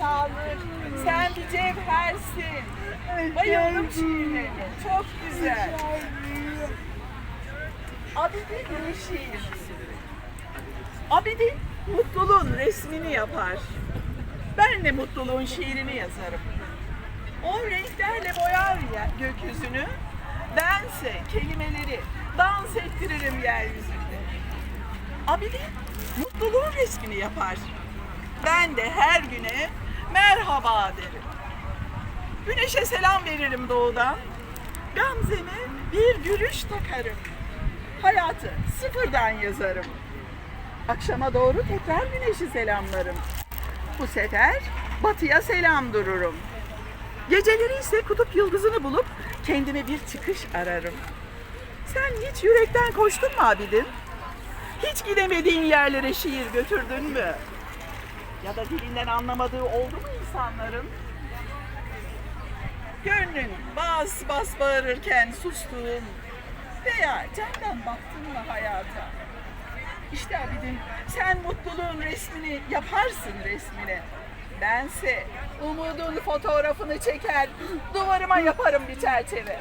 sağlık. Sen bir cevhersin. Bayıldım şiirlerine. Çok güzel. Abidin bir şiir. Abidin mutluluğun resmini yapar. Ben de mutluluğun şiirini yazarım. O renklerle boyar ya gökyüzünü. Bense kelimeleri dans ettiririm yeryüzünde. Abidin mutluluğun resmini yapar. Ben de her güne merhaba derim. Güneşe selam veririm doğudan. Gamzeme bir gülüş takarım. Hayatı sıfırdan yazarım. Akşama doğru tekrar güneşi selamlarım. Bu sefer batıya selam dururum. Geceleri ise kutup yıldızını bulup kendime bir çıkış ararım. Sen hiç yürekten koştun mu abidin? Hiç gidemediğin yerlere şiir götürdün mü? Ya da dilinden anlamadığı oldu mu insanların? Gönlün bas bas bağırırken sustuğun veya candan baktın mı hayata? İşte abidin sen mutluluğun resmini yaparsın resmine. Bense umudun fotoğrafını çeker, duvarıma yaparım bir çerçeve.